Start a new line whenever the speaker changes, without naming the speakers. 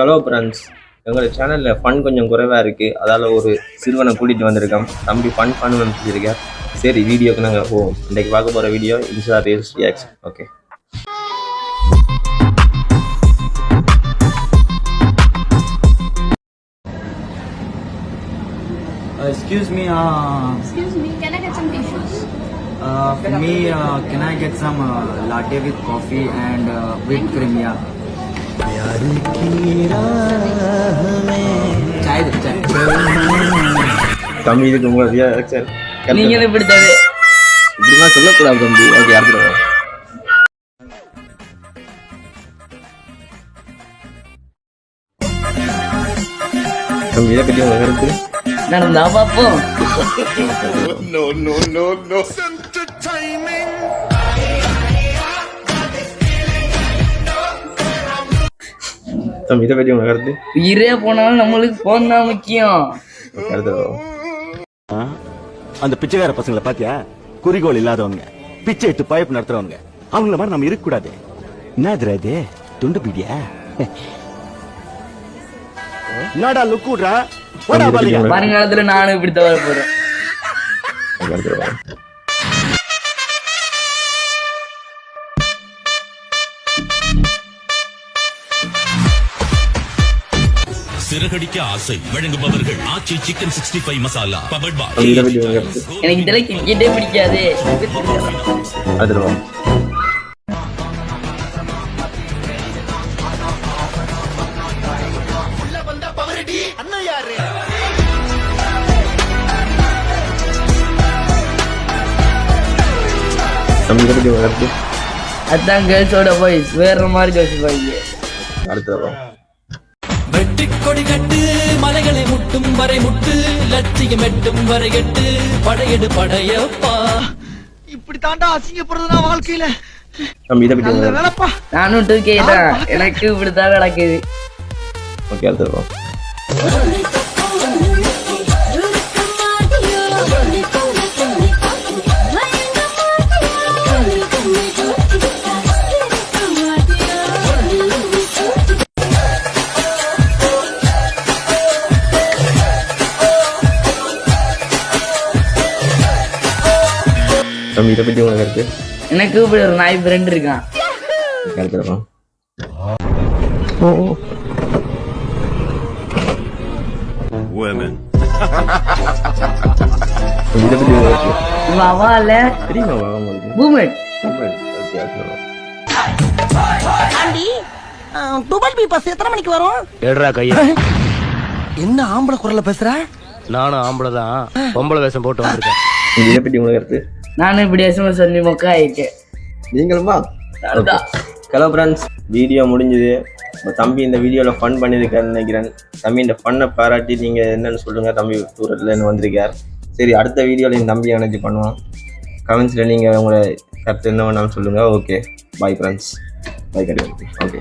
Hello friends எங்களோட சேனலில் fun கொஞ்சம் குறைவாக இருக்குது அதால் ஒரு சிறுவனை கூட்டிகிட்டு வந்திருக்கோம் தம்பி ஃபன் பண்ணுவேன்னு சொல்லியிருக்கார் சரி வீடியோக்கு நாங்கள் போவோம் இன்றைக்கு பார்க்க போகிற video insta reels reacts okay
Uh, excuse me, uh,
Excuse me, can I get some tissues?
uh, for me, uh, can I get some uh, latte with coffee and uh, whipped cream? Yeah. चाय दे चाय
தம்பி இதுக்கு உங்கள் reaction
நீங்களும் இப்படி தவிர
இப்படிலாம் சொல்லக்கூடாது தம்பி ஓகே அடுத்து தம்பி இதை பற்றி உங்கள் கருத்து
நடந்தா பாப்போம்
தம்பி இதை பற்றி உங்கள் கருத்து?
உயிரே போனாலும் நம்மளுக்கு போன் தான் முக்கியம்.
ஓகே அடுத்து
அந்த பிச்சைக்கார பசங்களை பாத்தியா? குறிக்கோள் இல்லாதவங்க பிச்சை எடுத்து பைப் நடத்துறவங்க. அவங்கள மாதிரி நம்ம இருக்க கூடாது என்னதுரா இது? துண்டு பீடியா? என்னடா லுக் விடுறா
வருங்காலத்துல நானும் இப்படி தவிர போறேன்.
சிறகடிக்க ஆசை வழங்குபவர்கள் Aachi chicken
sixty five masala உங்கள் கருத்து
எனக்கு இதெல்லாம் கிரிக்கெட்டே பிடிக்காது. அதான் கேர்ள்ஸோட பாய்ஸ் வேற மாதிரி யோசிப்பாங்க
அடுத்து
வெட்டிக்கொடி கட்டு மலைகளை முட்டும் வரை முட்டு லட்சியம் எட்டும் வரை எட்டு படையெடு படையப்பா.
இப்படி தாண்டா வாழ்க்கையில.
பற்றி உங்கள்
வேலைப்பா.
நானும் டூ கே தான். எனக்கு இப்படித்தான் நடக்குது.
ஓகே தம்பி இதை பற்றி உங்கள் கருத்து.
எனக்கு இப்படி ஒரு நாய் ஃப்ரெண்ட் இருக்கான்
அடுத்து
women.
இதை பற்றி தெரியுமா உங்களுக்கு
பூமன்.
ஆண்டி டுபல் பி பஸ் எத்தனை மணிக்கு வரும்?
எடுறா கைய.
என்ன ஆம்பளை குரல்ல பேசுற?
நானும் ஆம்பளை தான். பொம்பளை வேஷம் போட்டு வந்திருக்கேன்.
இதை பற்றி
நானும் இப்படி எஸ்எம்எஸ் சொல்லி மொக்க ஆயிட்டேன்
நீங்களுமா ஹலோ ஃப்ரெண்ட்ஸ் வீடியோ முடிஞ்சுது. இப்போ தம்பி இந்த வீடியோவில் ஃபன் பண்ணியிருக்காருன்னு நினைக்கிறேன். தம்பி இந்த ஃபன்னை பாராட்டி நீங்கள் என்னன்னு சொல்லுங்கள் தம்பி டூரில் வந்திருக்கார். சரி அடுத்த வீடியோவில் என் தம்பி எனர்ஜி பண்ணுவோம் கமெண்ட்ஸில் நீங்கள் உங்களை கருத்து என்ன வேணாலும் சொல்லுங்கள் ஓகே பாய் ஃப்ரெண்ட்ஸ் பாய் கடி ஓகே